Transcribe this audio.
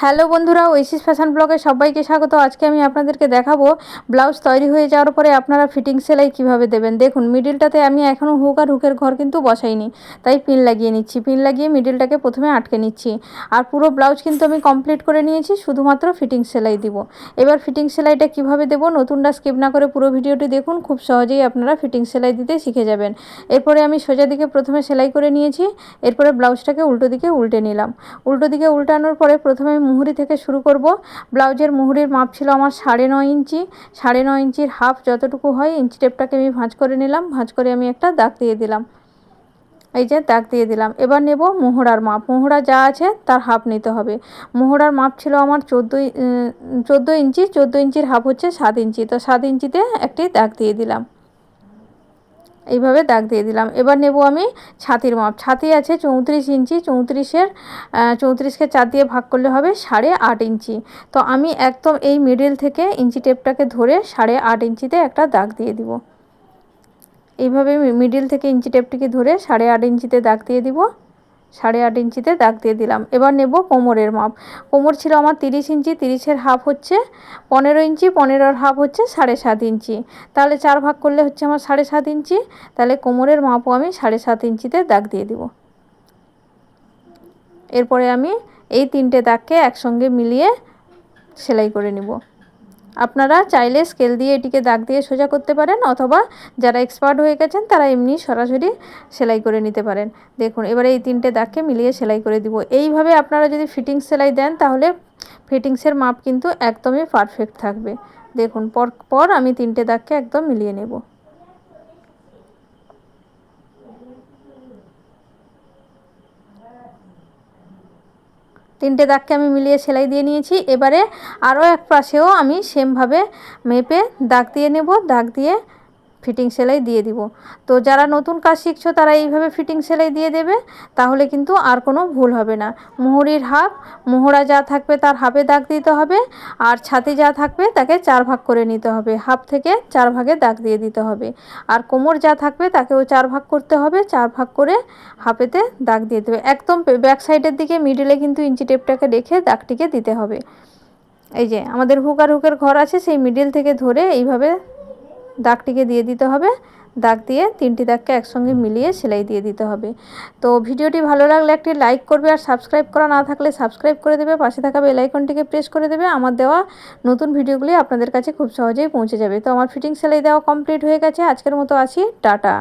Hello বন্ধুরা ঐশিস fashion ব্লগে সবাইকে স্বাগত। আজকে আমি আপনাদেরকে দেখাবো ব্লাউজ তৈরি হয়ে যাওয়ার পরে আপনারা ফিটিং সেলাই কীভাবে দেবেন। দেখুন মিডিলটাতে আমি এখনও হুক আর হুকের ঘর কিন্তু বসাইনি, তাই পিন লাগিয়ে নিচ্ছি। পিন লাগিয়ে মিডিলটাকে প্রথমে আটকে নিচ্ছি আর পুরো ব্লাউজ কিন্তু আমি কমপ্লিট করে নিয়েছি, শুধুমাত্র ফিটিং সেলাই দিব। এবার ফিটিং সেলাইটা কীভাবে দেব নতুনটা স্কিপ না করে পুরো ভিডিওটি দেখুন, খুব সহজেই আপনারা ফিটিং সেলাই দিতে শিখে যাবেন। এরপরে আমি সোজা দিকে প্রথমে সেলাই করে নিয়েছি, এরপরে ব্লাউজটাকে উল্টো দিকে উল্টে নিলাম। উল্টো দিকে উল্টানোর পরে প্রথমে মুহুরি থেকে শুরু করব। ব্লাউজের মুহুরির মাপ ছিল আমার সাড়ে নয় ইঞ্চি। সাড়ে নয় ইঞ্চির হাফ যতটুকু হয় ইঞ্চি টেপটাকে আমি ভাঁজ করে নিলাম। ভাঁজ করে আমি একটা দাগ দিয়ে দিলাম। এই যে দাগ দিয়ে দিলাম। এবার নেব মোহরার মাপ। মোহরা যা আছে তার হাফ নিতে হবে। মোহরার মাপ ছিল আমার চোদ্দ চোদ্দ ইঞ্চি। চোদ্দ ইঞ্চির হাফ হচ্ছে সাত ইঞ্চি। তো সাত ইঞ্চিতে একটি দাগ দিয়ে দিলাম। এইভাবে দাগ দিয়ে দিলাম। এবার নেব আমি ছাতির মাপ। ছাতি আছে চৌত্রিশ ইঞ্চি, চৌত্রিশের চৌত্রিশকে চার দিয়ে ভাগ করলে হবে সাড়ে আট ইঞ্চি। তো আমি একদম এই মিডিল থেকে ইঞ্চি টেপটাকে ধরে সাড়ে আট ইঞ্চিতে একটা দাগ দিয়ে দিব। এইভাবে মিডিল থেকে ইঞ্চি টেপটিকে ধরে সাড়ে আট ইঞ্চিতে দাগ দিয়ে দিব। সাড়ে আট ইঞ্চিতে দাগ দিয়ে দিলাম। এবার নেব কোমরের মাপ। কোমর ছিল আমার তিরিশ ইঞ্চি, তিরিশের হাফ হচ্ছে পনেরো ইঞ্চি, পনেরোর হাফ হচ্ছে সাড়ে সাত ইঞ্চি। তাহলে চার ভাগ করলে হচ্ছে আমার সাড়ে সাত ইঞ্চি। তাহলে কোমরের মাপও আমি সাড়ে সাত ইঞ্চিতে দাগ দিয়ে দিব। এরপরে আমি এই তিনটে দাগকে একসঙ্গে মিলিয়ে সেলাই করে নিব। আপনারা চাইলে স্কেল দিয়ে এটিকে দাগ দিয়ে সোজা করতে পারেন, অথবা যারা এক্সপার্ট হয়ে গেছেন তারা এমনি সরাসরি সেলাই করে নিতে পারেন। দেখুন, এবারে এই তিনটে দাগকে মিলিয়ে সেলাই করে দিব। এইভাবে আপনারা যদি ফিটিংস সেলাই দেন, তাহলে ফিটিংসের মাপ কিন্তু একদমই পারফেক্ট থাকবে। দেখুন, পর পর আমি তিনটে দাগকে একদম মিলিয়ে নেব। তিনটে দাগকে আমি মিলিয়ে সেলাই দিয়ে নিয়েছি। এবারে আরও এক পাশেও আমি সেমভাবে মেপে দাগ দিয়ে নেব, দাগ দিয়ে ফিটিং সেলাই দিয়ে দিব। তো যারা নতুন কাজ শিখছো, তারা এইভাবে ফিটিং সেলাই দিয়ে দেবে, তাহলে কিন্তু আর কোনো ভুল হবে না। মুহুরির হাফ, মোহরা যা থাকবে তার হাফে দাগ দিতে হবে, আর ছাতি যা থাকবে তাকে চার ভাগ করে নিতে হবে। হাফ থেকে চার ভাগে দাগ দিয়ে দিতে হবে। আর কোমর যা থাকবে তাকেও চার ভাগ করতে হবে, চার ভাগ করে হাফেতে দাগ দিয়ে দেবে। একদম ব্যাক সাইডের দিকে মিডিলে কিন্তু ইঞ্চি টেপটাকে রেখে দাগটিকে দিতে হবে। এই যে আমাদের হুকার হুকের ঘর আছে, সেই মিডিল থেকে ধরে এইভাবে দাগটিকে দিয়ে দিতে হবে। দাগ দিয়ে তিনটি দাগকে একসঙ্গে মিলিয়ে সেলাই দিয়ে দিতে হবে। তো ভিডিওটি ভালো লাগলে একটি লাইক করবে আর সাবস্ক্রাইব করা না থাকলে সাবস্ক্রাইব করে দেবে। পাশে থাকা বেলাইকনটিকে প্রেস করে দেবে। আমার দেওয়া নতুন ভিডিওগুলি আপনাদের কাছে খুব সহজেই পৌঁছে যাবে। তো আমার ফিটিং সেলাই দেওয়া কমপ্লিট হয়ে গেছে। আজকের মতো আছি টাটা।